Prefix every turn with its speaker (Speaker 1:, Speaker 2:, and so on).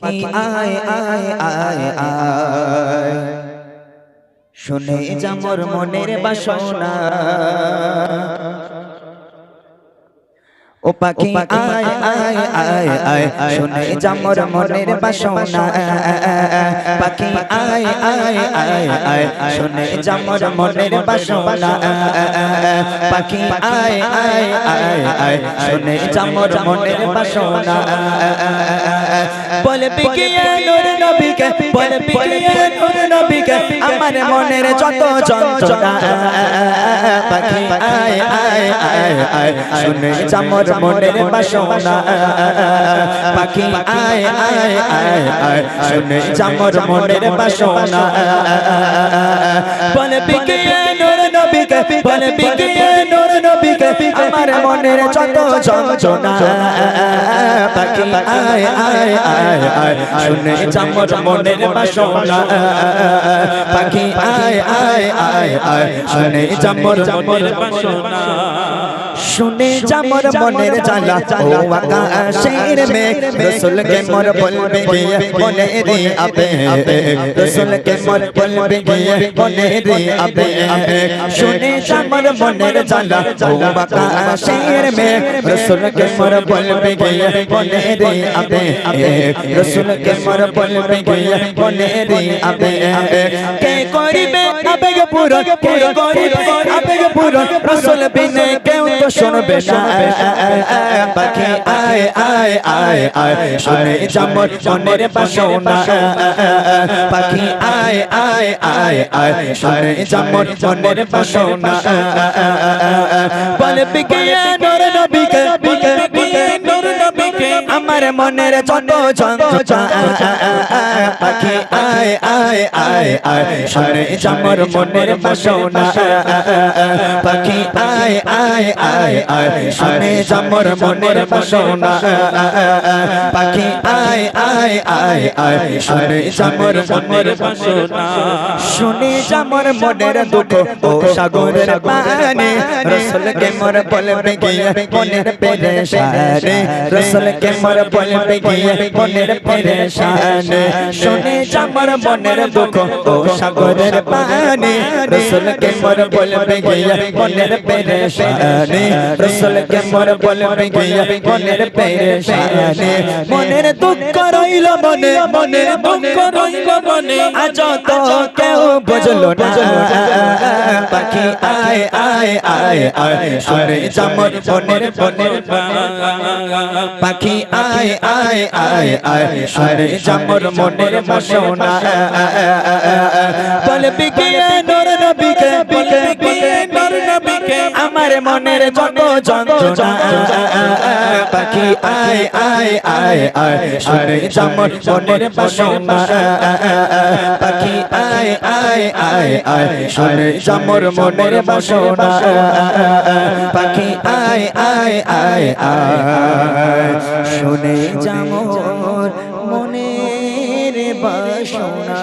Speaker 1: পাখি আয় আয় আয় আয় শুনে যামর মনের বাসনা। ও পাখি আয় আয় আয় আয় শুনে যামর মনের বাসনা পাখি আয় আয় আয় আয় শুনে যামর মনের বাসনা পাখি আয় আয় আয় আয় শুনে যামর মনের বাসনা বলে পিকিয়ে নূর নবীকে বলে পিকিয়ে নূর নবীকে আমার মনের যত যন্ত্রণা পাখি আয় আয় আয় আয় শুনে যামর মনের বাসনা পাখি আয় আয় আয় আয় শুনে যামর মনের বাসনা বলে পিকিয়ে নূর নবীকে বলে পিকিয়ে নূর নবীকে আমার মনের যত যন্ত্রণা। পাখি আয় আয় আয় আয়। শুনে চামর মনের বাসনা। পাখি আয় আয় আয় আয়। শুনে চামর মনের বাসনা। শুনে যামর মনের জ্বালা ও আকাশের মেঘ রসুলকে মোর বলবে গিয়ে মনে রে আবে রসুলকে মোর বলবে গিয়ে মনে রে আবে শুনে যামর মনের জ্বালা ও আকাশের মেঘ রসুলকে মোর বলবে গিয়ে মনে রে আবে রসুলকে মোর বলবে গিয়ে মনে রে আবে কে করিবে আবেগ পূরণ কে করিবে আবেগ পূরণ রসুল বিনে কেউ তো শুনবে না পাখি আয় আয় আয় আয় শুনে যামর মনের বাসনা পাখি আয় আয় আয় আয় শুনে যামর মনের বাসনা বলে বিকিয়ে নর নবীকে আমার মনের যত যন্ত্রণা পাখি আয় আয় আয় আয় শুনে যামর মনের বাসনা। পাখি আয় আয় আয় আয়। শুনে যামর মনের বাসনা। পাখি আয় আয় আয় আয়। শুনে যামর মনের বাসনা। শুনে যামর মনের দুঃখ। ও সাগরের পানি। রসুল কে মোর বলবে গিয়ে মনের পেরেশানি। রসুল কে মোর বলবে গিয়ে মনের পেরেশানি। শুনে যামর মনের দুঃখ, ও সাগরের পানি। রসুল কে মোর বলবে গিয়ে মনের পেরেশানি। রসুল কে মোর বলবে গিয়ে মনের পেরেশানি। মনের দুঃখ রইল মনে, মনের দুঃখ রইল মনে। আজ তো কেউ বুঝলো না। পাখি আয় আয় আয় আয় শুনে যামর মনের মনের পাখি। আয় আয় আয় আয় শুনে যামর মনের বাসনা। বলে বিকিয়ে নর নবীকে, বলে বিকিয়ে নর নবীকে। আমার মনের যত যন্ত্রণা, পাখি আয় আয় আয় আয় শুনে যামর মনের বাসনা। পাখি আয় আয় আয় আয় শুনে যামর মনের বাসনা। পাখি আয় আয় আয় আয় শুনে যামর মনের বাসনা।